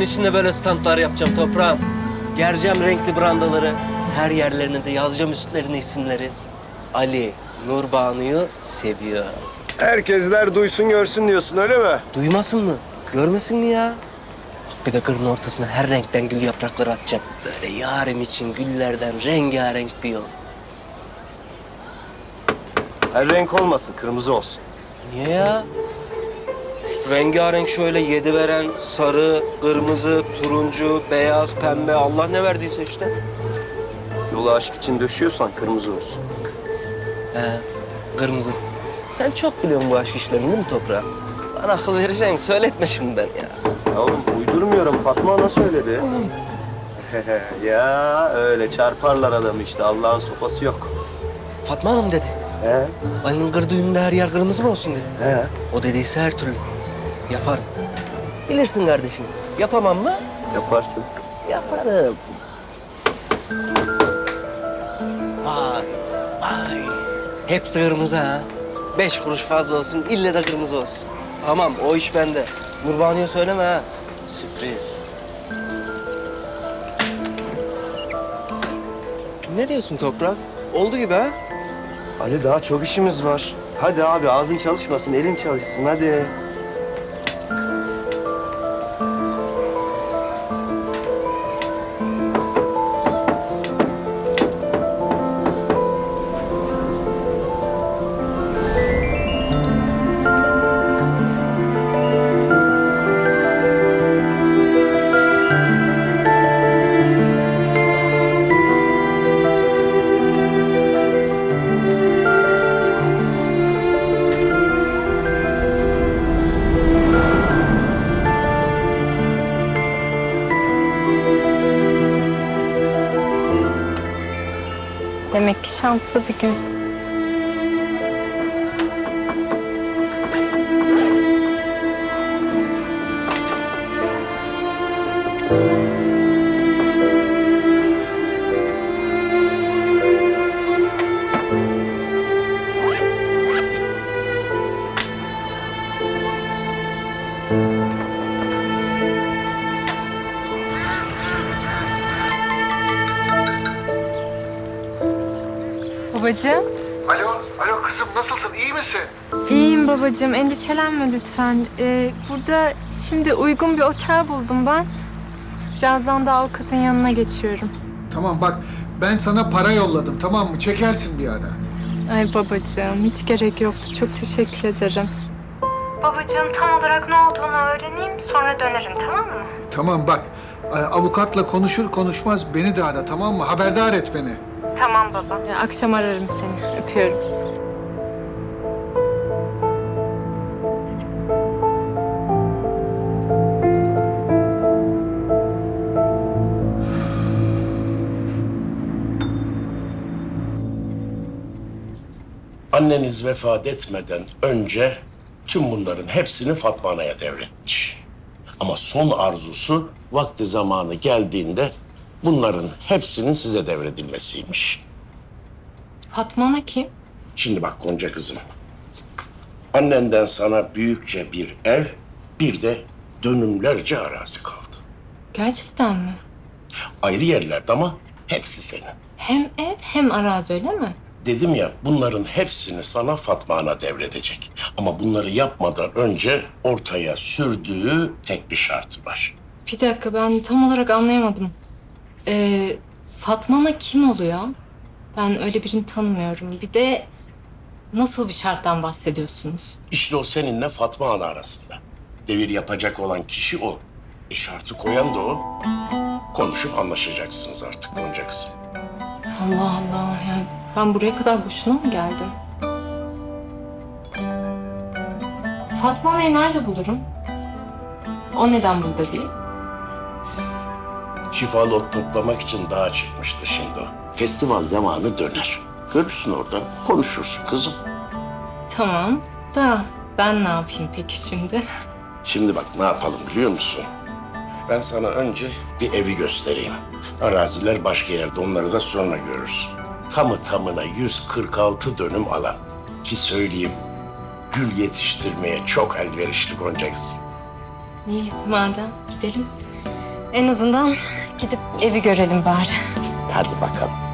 Kırdığın için de böyle standlar yapacağım toprağım. Gereceğim renkli brandaları. Her yerlerine de yazacağım üstlerine isimleri. Ali, Nurbanu'yu seviyor. Herkesler duysun görsün diyorsun öyle mi? Duymasın mı? Görmesin mi ya? Bir de kırın ortasına her renkten gül yaprakları atacağım. Böyle yarım için güllerden rengarenk bir yol. Her renk olmasın kırmızı olsun. Niye ya? Rengarenk şöyle yedi veren sarı, kırmızı, turuncu, beyaz, pembe Allah ne verdiyse işte. Yolu aşk için döşüyorsan kırmızı olsun. He, kırmızı. Sen çok biliyorsun bu aşk işlerini değil mi toprağa? Bana akıl vereceksin, söyletme şimdiden ya. Ya oğlum uydurmuyorum Fatma ana söyledi. ya öyle çarparlar adamı işte Allah'ın sopası yok. Fatma Hanım dedi. He? Ali'nin kır her yer kırmızı mı olsun dedi. He? O dediyse her türlü. Yaparım. Bilirsin kardeşim. Yapamam mı? Yaparsın. Yaparım. Vay, vay. Hepsi kırmızı ha. Beş kuruş fazla olsun, ille de kırmızı olsun. Tamam, o iş bende. Nurbaniye söyleme ha. Sürpriz. Ne diyorsun Toprak? Oldu gibi ha? Ali daha çok işimiz var. Hadi abi ağzın çalışmasın, elin çalışsın hadi. Şanslı bir gün. Babacığım. Alo, alo kızım nasılsın? İyi misin? İyiyim babacığım. Endişelenme lütfen. Ee, burada şimdi uygun bir otel buldum ben. Birazdan da avukatın yanına geçiyorum. Tamam bak ben sana para yolladım tamam mı? Çekersin bir ara. Ay babacığım hiç gerek yoktu. Çok teşekkür ederim. Babacığım tam olarak ne olduğunu öğreneyim sonra dönerim tamam mı? Tamam bak Avukatla konuşur konuşmaz beni de ara tamam mı? Haberdar et beni. Tamam baba. Ya, akşam ararım seni. Öpüyorum. Anneniz vefat etmeden önce tüm bunların hepsini Fatma Ana'ya devretmiş. Ama son arzusu vakti zamanı geldiğinde bunların hepsinin size devredilmesiymiş. Fatma Ana kim? Şimdi bak Gonca kızım. Annenden sana büyükçe bir ev, bir de dönümlerce arazi kaldı. Gerçekten mi? Ayrı yerlerde ama hepsi senin. Hem ev hem arazi öyle mi? Dedim ya bunların hepsini sana Fatma Ana devredecek. Ama bunları yapmadan önce ortaya sürdüğü tek bir şartı var. Bir dakika ben tam olarak anlayamadım. Ee, Fatma Ana kim oluyor? Ben öyle birini tanımıyorum. Bir de nasıl bir şarttan bahsediyorsunuz? İşte o seninle Fatma Ana arasında. Devir yapacak olan kişi o. E şartı koyan da o. Konuşup anlaşacaksınız artık Gonca kızım. Allah Allah ya ben buraya kadar boşuna mı geldim? Fatma Ana'yı nerede bulurum? O neden burada değil? Şifalı ot toplamak için dağa çıkmıştı şimdi o. Festival zamanı döner. Görürsün orada, konuşursun kızım. Tamam da ben ne yapayım peki şimdi? Şimdi bak ne yapalım biliyor musun? Ben sana önce bir evi göstereyim. Araziler başka yerde onları da sonra görürsün. Tamı tamına 146 dönüm alan. Ki söyleyeyim gül yetiştirmeye çok elverişli Gonca kızım. İyi madem gidelim. En azından gidip evi görelim bari. Hadi bakalım.